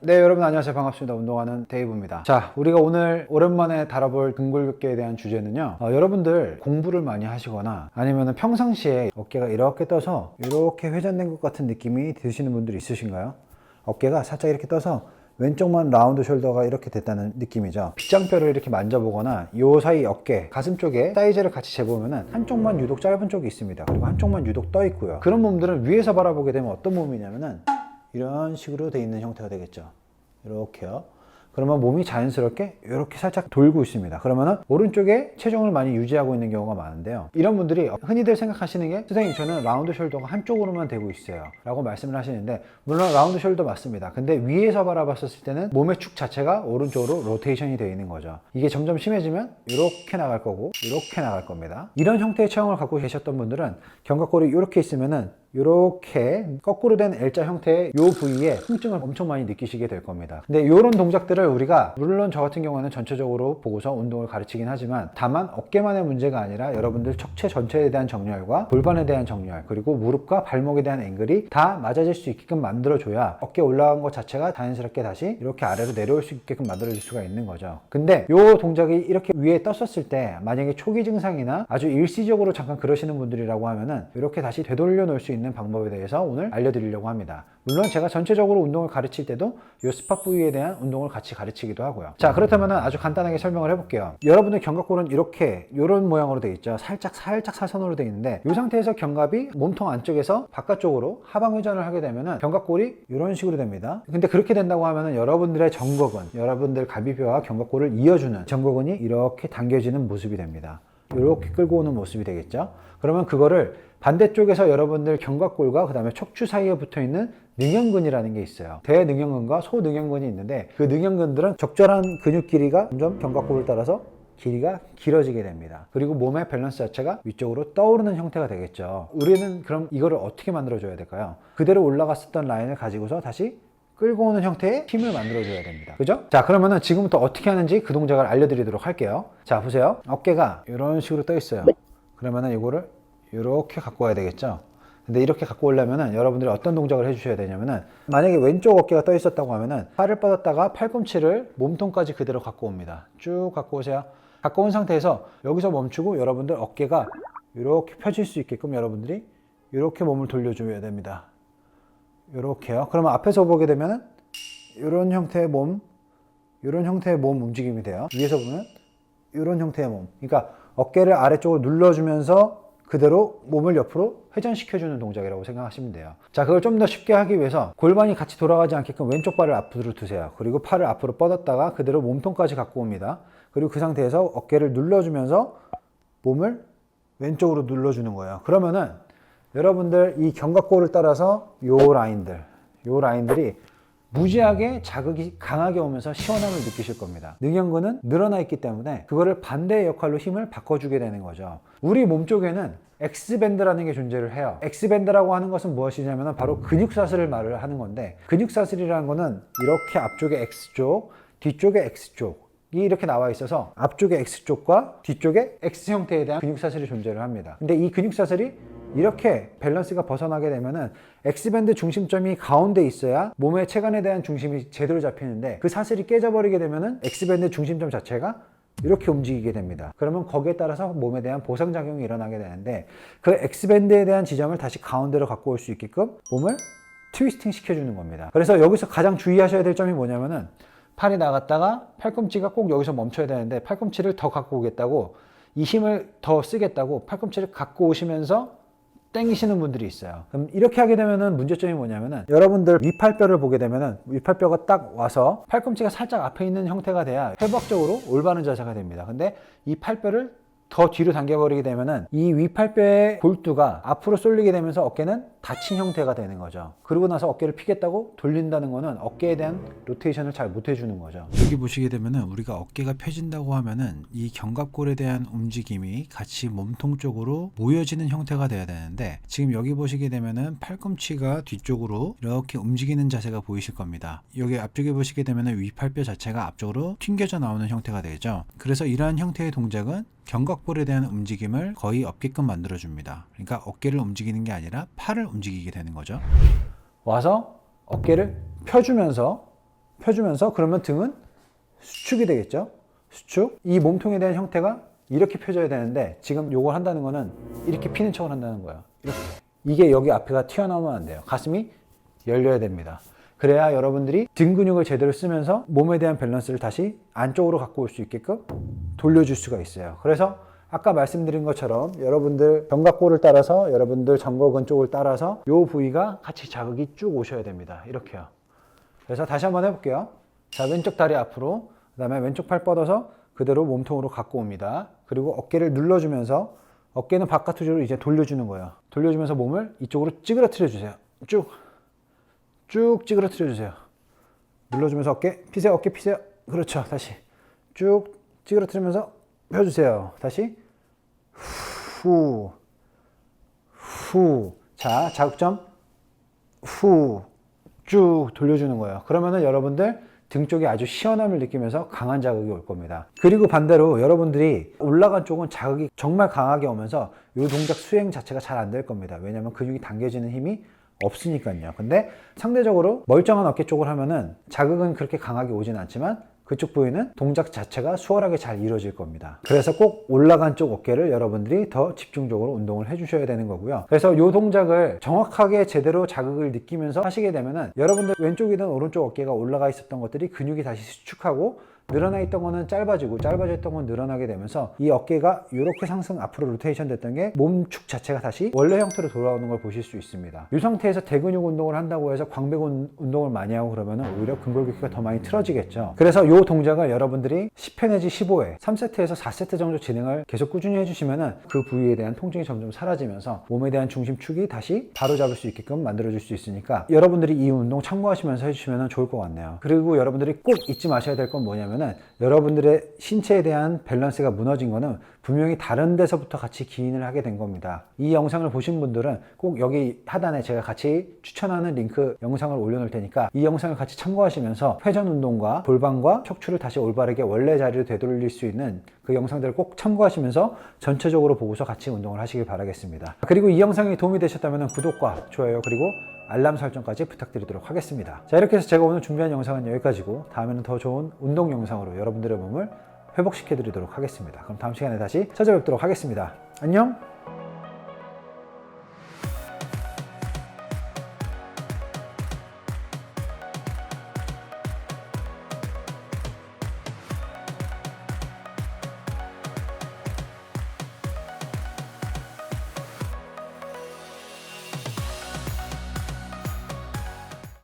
네 여러분 안녕하세요. 반갑습니다. 운동하는 데이브입니다. 자 우리가 오늘 오랜만에 다뤄볼 등골격계에 대한 주제는요 어, 여러분들 공부를 많이 하시거나 아니면 평상시에 어깨가 이렇게 떠서 이렇게 회전된 것 같은 느낌이 드시는 분들 있으신가요? 어깨가 살짝 이렇게 떠서 왼쪽만 라운드 숄더가 이렇게 됐다는 느낌이죠 빗장뼈를 이렇게 만져보거나 요 사이 어깨 가슴 쪽에 사이즈를 같이 재보면은 한쪽만 유독 짧은 쪽이 있습니다 그리고 한쪽만 유독 떠 있고요 그런 몸들은 위에서 바라보게 되면 어떤 몸이냐면은 이런 식으로 돼 있는 형태가 되겠죠. 이렇게요. 그러면 몸이 자연스럽게 이렇게 살짝 돌고 있습니다. 그러면은 오른쪽에 체중을 많이 유지하고 있는 경우가 많은데요. 이런 분들이 흔히들 생각하시는 게 선생님 저는 라운드 숄더가 한쪽으로만 되고 있어요. 라고 말씀을 하시는데 물론 라운드 숄더 맞습니다. 근데 위에서 바라봤을 때는 몸의 축 자체가 오른쪽으로 로테이션이 되어 있는 거죠. 이게 점점 심해지면 이렇게 나갈 거고 이렇게 나갈 겁니다. 이런 형태의 체형을 갖고 계셨던 분들은 견갑골이 이렇게 있으면은 이렇게 거꾸로 된 L자 형태의 이 부위에 통증을 엄청 많이 느끼시게 될 겁니다. 근데 이런 동작들을 우리가 물론 저 같은 경우는 전체적으로 보고서 운동을 가르치긴 하지만 다만 어깨만의 문제가 아니라 여러분들 척체 전체에 대한 정렬과 골반에 대한 정렬 그리고 무릎과 발목에 대한 앵글이 다 맞아질 수 있게끔 만들어줘야 어깨 올라간 것 자체가 자연스럽게 다시 이렇게 아래로 내려올 수 있게끔 만들어줄 수가 있는 거죠. 근데 이 동작이 이렇게 위에 떴었을 때 만약에 초기 증상이나 아주 일시적으로 잠깐 그러시는 분들이라고 하면은 이렇게 다시 되돌려 놓을 수 있는 방법에 대해서 오늘 알려드리려고 합니다. 물론 제가 전체적으로 운동을 가르칠 때도 이 스팟 부위에 대한 운동을 같이 가르치기도 하고요. 자 그렇다면 아주 간단하게 설명을 해볼게요. 여러분의 견갑골은 이렇게 이런 모양으로 되어 있죠. 살짝 살짝 사선으로 되어 있는데 이 상태에서 견갑이 몸통 안쪽에서 바깥쪽으로 하방 회전을 하게 되면은 견갑골이 이런 식으로 됩니다. 근데 그렇게 된다고 하면은 여러분들의 정곡은 여러분들 갈비뼈와 견갑골을 이어주는 정곡은이 이렇게 당겨지는 모습이 됩니다. 이렇게 끌고 오는 모습이 되겠죠. 그러면 그거를 반대쪽에서 여러분들 견갑골과 그 다음에 척추 사이에 붙어 있는 능형근이라는 게 있어요. 대능형근과 소능형근이 있는데 그 능형근들은 적절한 근육 길이가 점점 견갑골을 따라서 길이가 길어지게 됩니다. 그리고 몸의 밸런스 자체가 위쪽으로 떠오르는 형태가 되겠죠. 우리는 그럼 이거를 어떻게 만들어줘야 될까요? 그대로 올라갔었던 라인을 가지고서 다시 끌고 오는 형태의 힘을 만들어줘야 됩니다. 그죠? 자, 그러면은 지금부터 어떻게 하는지 그 동작을 알려드리도록 할게요. 자, 보세요. 어깨가 이런 식으로 떠 있어요. 그러면은 이거를 이렇게 갖고 와야 되겠죠? 근데 이렇게 갖고 오려면은 여러분들이 어떤 동작을 해주셔야 되냐면은 만약에 왼쪽 어깨가 떠 있었다고 하면은 팔을 뻗었다가 팔꿈치를 몸통까지 그대로 갖고 옵니다. 쭉 갖고 오세요. 갖고 온 상태에서 여기서 멈추고 여러분들 어깨가 이렇게 펴질 수 있게끔 여러분들이 이렇게 몸을 돌려줘야 됩니다. 이렇게요. 그러면 앞에서 보게 되면은 이런 형태의 몸, 이런 형태의 몸 움직임이 돼요. 위에서 보면 이런 형태의 몸. 그러니까 어깨를 아래쪽으로 눌러주면서 그대로 몸을 옆으로 회전시켜주는 동작이라고 생각하시면 돼요. 자, 그걸 좀 더 쉽게 하기 위해서 골반이 같이 돌아가지 않게끔 왼쪽 발을 앞으로 두세요. 그리고 팔을 앞으로 뻗었다가 그대로 몸통까지 갖고 옵니다. 그리고 그 상태에서 어깨를 눌러주면서 몸을 왼쪽으로 눌러주는 거예요. 그러면은 여러분들 이 견갑골을 따라서 요 라인들, 요 라인들이 무지하게 자극이 강하게 오면서 시원함을 느끼실 겁니다. 능형근은 늘어나 있기 때문에 그거를 반대의 역할로 힘을 바꿔주게 되는 거죠. 우리 몸 쪽에는 X밴드라는 게 존재를 해요. X밴드라고 하는 것은 무엇이냐면 바로 근육사슬을 말을 하는 건데 근육사슬이라는 거는 이렇게 앞쪽에 X쪽, 뒤쪽에 X쪽 이 이렇게 나와 있어서 앞쪽에 X쪽과 뒤쪽에 X 형태에 대한 근육사슬이 존재를 합니다. 근데 이 근육사슬이 이렇게 밸런스가 벗어나게 되면은 X밴드 중심점이 가운데 있어야 몸의 체간에 대한 중심이 제대로 잡히는데 그 사슬이 깨져버리게 되면은 X밴드 중심점 자체가 이렇게 움직이게 됩니다. 그러면 거기에 따라서 몸에 대한 보상작용이 일어나게 되는데 그 X밴드에 대한 지점을 다시 가운데로 갖고 올 수 있게끔 몸을 트위스팅 시켜주는 겁니다. 그래서 여기서 가장 주의하셔야 될 점이 뭐냐면은 팔이 나갔다가 팔꿈치가 꼭 여기서 멈춰야 되는데 팔꿈치를 더 갖고 오겠다고 이 힘을 더 쓰겠다고 팔꿈치를 갖고 오시면서 땡기시는 분들이 있어요. 그럼 이렇게 하게 되면은 문제점이 뭐냐면은 여러분들 위팔뼈를 보게 되면은 위팔뼈가 딱 와서 팔꿈치가 살짝 앞에 있는 형태가 돼야 회복적으로 올바른 자세가 됩니다. 근데 이 팔뼈를 더 뒤로 당겨버리게 되면은 이 위팔뼈의 골두가 앞으로 쏠리게 되면서 어깨는 닫힌 형태가 되는 거죠. 그러고 나서 어깨를 피겠다고 돌린다는 거는 어깨에 대한 로테이션을 잘 못 해주는 거죠. 여기 보시게 되면은 우리가 어깨가 펴진다고 하면은 이 견갑골에 대한 움직임이 같이 몸통 쪽으로 모여지는 형태가 돼야 되는데 지금 여기 보시게 되면은 팔꿈치가 뒤쪽으로 이렇게 움직이는 자세가 보이실 겁니다. 여기 앞쪽에 보시게 되면은 위팔뼈 자체가 앞쪽으로 튕겨져 나오는 형태가 되죠. 그래서 이러한 형태의 동작은 견갑골에 대한 움직임을 거의 없게끔 만들어줍니다. 그러니까 어깨를 움직이는 게 아니라 팔을 움직이게 되는 거죠. 와서 어깨를 펴주면서 펴주면서 그러면 등은 수축이 되겠죠. 수축. 이 몸통에 대한 형태가 이렇게 펴져야 되는데 지금 요걸 한다는 거는 이렇게 피는 척을 한다는 거예요. 이렇게. 이게 여기 앞에가 튀어나오면 안 돼요. 가슴이 열려야 됩니다. 그래야 여러분들이 등 근육을 제대로 쓰면서 몸에 대한 밸런스를 다시 안쪽으로 갖고 올 수 있게끔 돌려줄 수가 있어요. 그래서 아까 말씀드린 것처럼 여러분들 견갑골을 따라서 여러분들 정거근 쪽을 따라서 이 부위가 같이 자극이 쭉 오셔야 됩니다. 이렇게요. 그래서 다시 한번 해볼게요. 자, 왼쪽 다리 앞으로, 그 다음에 왼쪽 팔 뻗어서 그대로 몸통으로 갖고 옵니다. 그리고 어깨를 눌러주면서 어깨는 바깥 으로 이제 돌려주는 거예요. 돌려주면서 몸을 이쪽으로 찌그러뜨려 주세요. 쭉, 쭉 찌그러뜨려 주세요. 눌러주면서 어깨 피세요. 어깨 피세요. 그렇죠. 다시 쭉 찌그러뜨리면서 펴주세요. 다시 후, 후. 자, 자극점 후 쭉 돌려주는 거예요. 그러면은 여러분들 등 쪽이 아주 시원함을 느끼면서 강한 자극이 올 겁니다. 그리고 반대로 여러분들이 올라간 쪽은 자극이 정말 강하게 오면서 이 동작 수행 자체가 잘 안 될 겁니다. 왜냐면 근육이 당겨지는 힘이 없으니까요. 근데 상대적으로 멀쩡한 어깨 쪽을 하면은 자극은 그렇게 강하게 오진 않지만 그쪽 부위는 동작 자체가 수월하게 잘 이루어질 겁니다. 그래서 꼭 올라간 쪽 어깨를 여러분들이 더 집중적으로 운동을 해주셔야 되는 거고요. 그래서 이 동작을 정확하게 제대로 자극을 느끼면서 하시게 되면은 여러분들 왼쪽이든 오른쪽 어깨가 올라가 있었던 것들이 근육이 다시 수축하고 늘어나 있던 거는 짧아지고 짧아져 있던 건 늘어나게 되면서 이 어깨가 이렇게 상승 앞으로 로테이션 됐던 게 몸축 자체가 다시 원래 형태로 돌아오는 걸 보실 수 있습니다. 이 상태에서 대근육 운동을 한다고 해서 광배 운- 운동을 많이 하고 그러면 오히려 근골격계가 더 많이 틀어지겠죠. 그래서 이 동작을 여러분들이 10회 내지 15회, 3세트에서 4세트 정도 진행을 계속 꾸준히 해주시면은 그 부위에 대한 통증이 점점 사라지면서 몸에 대한 중심축이 다시 바로 잡을 수 있게끔 만들어줄 수 있으니까 여러분들이 이 운동 참고하시면서 해주시면 좋을 것 같네요. 그리고 여러분들이 꼭 잊지 마셔야 될 건 뭐냐면은 여러분들의 신체에 대한 밸런스가 무너진 거는 분명히 다른 데서부터 같이 기인을 하게 된 겁니다. 이 영상을 보신 분들은 꼭 여기 하단에 제가 같이 추천하는 링크 영상을 올려놓을 테니까 이 영상을 같이 참고하시면서 회전 운동과 골반과 척추를 다시 올바르게 원래 자리로 되돌릴 수 있는 그 영상들을 꼭 참고하시면서 전체적으로 보고서 같이 운동을 하시길 바라겠습니다. 그리고 이 영상이 도움이 되셨다면 구독과 좋아요 그리고 알람 설정까지 부탁드리도록 하겠습니다. 자 이렇게 해서 제가 오늘 준비한 영상은 여기까지고 다음에는 더 좋은 운동 영상으로 여러분들의 몸을 회복시켜 드리도록 하겠습니다. 그럼 다음 시간에 다시 찾아뵙도록 하겠습니다. 안녕!